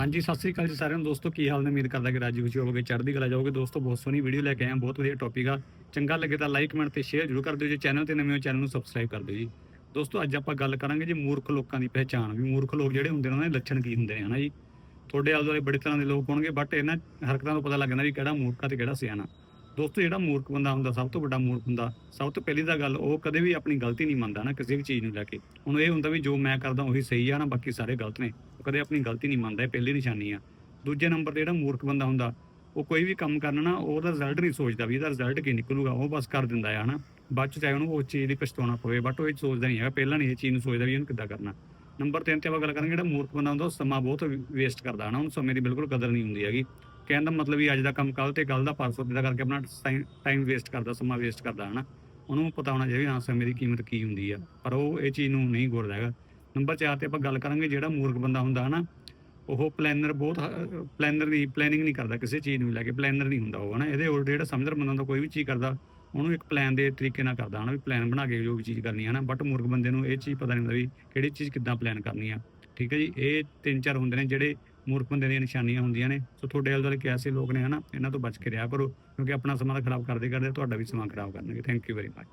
ਹਾਂਜੀ, ਸਤਿ ਸ੍ਰੀ ਅਕਾਲ ਜੀ ਸਾਰਿਆਂ ਨੂੰ। ਦੋਸਤੋ, ਕੀ ਹਾਲ ਨੇ? ਉਮੀਦ ਕਰਦਾ ਕਿ ਰਾਜੀ ਖੁਸ਼ੀ ਹੋਵੋਗੇ, ਚੜ੍ਹਦੀ ਕਲਾ ਜਾਓਗੇ ਦੋਸਤੋ, ਬਹੁਤ ਸੋਹਣੀ ਵੀਡੀਓ ਲੈ ਕੇ ਆਇਆ ਬਹੁਤ ਵਧੀਆ ਟੌਪਿਕ ਆ। ਚੰਗਾ ਲੱਗੇ ਤਾਂ ਲਾਈਕ ਕਮੈਂਟ ਤੇ ਸ਼ੇਅਰ ਜ਼ਰੂਰ ਕਰ ਦਿਓ। ਜੇ ਚੈਨਲ ਤੇ ਨਵੇਂ ਹੋ ਚੈਨਲ ਨੂੰ ਸਬਸਕ੍ਰਾਈਬ ਕਰ ਦਿਓ ਜੀ। ਦੋਸਤੋ, ਅੱਜ ਆਪਾਂ ਗੱਲ ਕਰਾਂਗੇ ਜੀ ਮੂਰਖ ਲੋਕਾਂ ਦੀ ਪਹਿਚਾਣ ਵੀ। ਮੂਰਖ ਲੋਕ ਜਿਹੜੇ ਹੁੰਦੇ ਨੇ, ਉਹਨਾਂ ਦੇ ਲੱਛਣ ਕੀ ਹੁੰਦੇ ਨੇ, ਹਨਾ ਜੀ? ਤੁਹਾਡੇ ਆਲੇ ਦੁਆਲੇ ਬੜੇ ਤਰ੍ਹਾਂ ਦੇ ਲੋਕ ਹੋਣਗੇ ਬਟ ਇਹਨਾਂ ਹਰਕਤਾਂ ਤੋਂ ਪਤਾ ਲੱਗ ਜਾਂਦਾ ਵੀ ਕਿਹੜਾ ਮੂਰਖ ਆ ਤੇ ਕਿਹੜਾ ਸਿਆਣਾ। ਦੋਸਤੋ, ਜਿਹੜਾ ਮੂਰਖ ਬੰਦਾ ਹੁੰਦਾ, ਸਭ ਤੋਂ ਵੱਡਾ ਮੂਰਖ ਹੁੰਦਾ, ਸਭ ਤੋਂ ਪਹਿਲੀ ਤਾਂ ਗੱਲ, ਉਹ ਕਦੇ ਵੀ ਆਪਣੀ ਗਲਤੀ ਨਹੀਂ ਮੰਨਦਾ ਨਾ ਕਿਸੇ ਵੀ ਚੀਜ਼ ਨੂੰ ਲੈ ਕੇ। ਹੁਣ ਇਹ ਹੁੰਦਾ ਵੀ ਜੋ ਮੈਂ ਕਰਦਾ, ਉਹੀ ਸਹੀ ਆ ਨਾ, ਬਾਕੀ ਸਾਰੇ ਗਲਤ ਨੇ। ਉਹ ਕਦੇ ਆਪਣੀ ਗਲਤੀ ਨਹੀਂ ਮੰਨਦਾ, ਇਹ ਪਹਿਲੀ ਨਿਸ਼ਾਨੀ ਆ। ਦੂਜੇ ਨੰਬਰ ਤੇ ਜਿਹੜਾ ਮੂਰਖ ਬੰਦਾ ਹੁੰਦਾ, ਉਹ ਕੋਈ ਵੀ ਕੰਮ ਕਰਨਾ ਨਾ ਉਹਦਾ ਰਿਜ਼ਲਟ ਨਹੀਂ ਸੋਚਦਾ ਵੀ ਇਹਦਾ ਰਿਜ਼ਲਟ ਕੀ ਨਿਕਲੂਗਾ, ਉਹ ਬਸ ਕਰ ਦਿੰਦਾ ਆ, ਹਨਾ। ਬਾਅਦ ਚ ਚਾਹੇ ਉਹਨੂੰ ਉਸ ਚੀਜ਼ ਦੀ ਪਛਤਾਉਣਾ ਪਵੇ, ਬਟ ਉਹ ਇਹ ਸੋਚਦਾ ਨਹੀਂ ਹੈਗਾ, ਪਹਿਲਾਂ ਨਹੀਂ ਇਹ ਚੀਜ਼ ਨੂੰ ਸੋਚਦਾ ਵੀ ਇਹਨੂੰ ਕਿੱਦਾਂ ਕਰਨਾ। ਨੰਬਰ 3 ਤੇ ਆਪਾਂ ਗੱਲ ਕਰਾਂਗੇ, ਜਿਹੜਾ ਮੂਰਖ ਬੰਦਾ ਹੁੰਦਾ, ਉਹ ਸਮਾਂ ਬਹੁਤ ਵੇਸਟ ਕਰਦਾ, ਹਨਾ। ਉਹਨੂੰ ਸਮੇਂ ਦੀ ਬਿਲਕੁਲ ਕਦਰ ਨਹੀਂ ਹੁੰਦੀ ਹੈਗੀ। ਕਹਿਣ ਦਾ ਮਤਲਬ ਵੀ ਅੱਜ ਦਾ ਕੰਮ ਕੱਲ ਤੇ ਕੱਲ ਦਾ ਪਰਸੋਂ ਦਾ ਕਰਕੇ ਆਪਣਾ ਟਾਈਮ ਵੇਸਟ ਕਰਦਾ, ਸਮਾਂ ਵੇਸਟ ਕਰਦਾ, ਹਨਾ? ਉਹਨੂੰ ਪਤਾ ਹੋਣਾ ਚਾਹੀਦਾ ਹਾਂ ਸਮੇਂ ਦੀ ਕੀਮਤ ਕੀ ਹੁੰਦੀ ਆ। ਪਰ ਉਹ ਇਹ ਚੀਜ਼ ਨੂੰ ਨਹੀਂ ਗੁਰਦਾ ਹੈਗਾ। ਨੰਬਰ 4 ਤੇ ਆਪਾਂ ਗੱਲ ਕਰਾਂਗੇ ਜਿਹੜਾ ਮੂਰਖ ਬੰਦਾ ਹੁੰਦਾ, ਹਨਾ? ਉਹ ਪਲੈਨਰ ਬਹੁਤ ਪਲੈਨਰ ਦੀ ਪਲੈਨਿੰਗ ਨਹੀਂ ਕਰਦਾ ਕਿਸੇ ਚੀਜ਼ ਨੂੰ ਲੈ ਕੇ ਪਲੈਨਰ ਨਹੀਂ ਹੁੰਦਾ ਉਹ, ਹਨਾ? ਇਹਦੇ ਉਲਟ ਜਿਹੜਾ ਸਮਝਦਾਰ ਬੰਦਾ ਹੁੰਦਾ, ਕੋਈ ਵੀ ਚੀਜ਼ ਕਰਦਾ, ਉਹਨੂੰ ਇੱਕ ਪਲਾਨ ਦੇ ਤਰੀਕੇ ਨਾਲ ਕਰਦਾ, ਹਨਾ? ਵੀ ਪਲਾਨ ਬਣਾ ਕੇ ਜੋ ਵੀ ਚੀਜ਼ ਕਰਨੀ ਹੈ ਨਾ ਬਟ ਮੂਰਖ ਬੰਦੇ ਨੂੰ ਇਹ ਚੀਜ਼ ਪਤਾ ਨਹੀਂ ਹੁੰਦਾ ਵੀ ਕਿਹੜੀ ਚੀਜ਼ ਕਿੱਦਾਂ ਪਲਾਨ ਕਰਨੀ ਆ। ਠੀਕ ਹੈ ਜੀ? ਇਹ ਤਿੰਨ ਚਾਰ ਹੁੰਦੇ ਨੇ ਜਿਹੜੇ ਮੂਰਖ ਬੰਦੇ ਦੀਆਂ ਨਿਸ਼ਾਨੀਆਂ ਹੁੰਦੀਆਂ ਨੇ। ਸੋ ਤੁਹਾਡੇ ਆਲੇ ਦੁਆਲੇ ਕਿਆਸੇ ਲੋਕ ਨੇ, ਹਨਾ? ਇਹਨਾਂ ਤੋਂ ਬਚ ਕੇ ਰਿਹਾ ਕਰੋ, ਕਿਉਂਕਿ ਆਪਣਾ ਸਮਾਂ ਤਾਂ ਖਰਾਬ ਕਰਦੇ ਕਰਦੇ ਤੁਹਾਡਾ ਵੀ ਸਮਾਂ ਖਰਾਬ ਕਰਨਗੇ। Thank you very much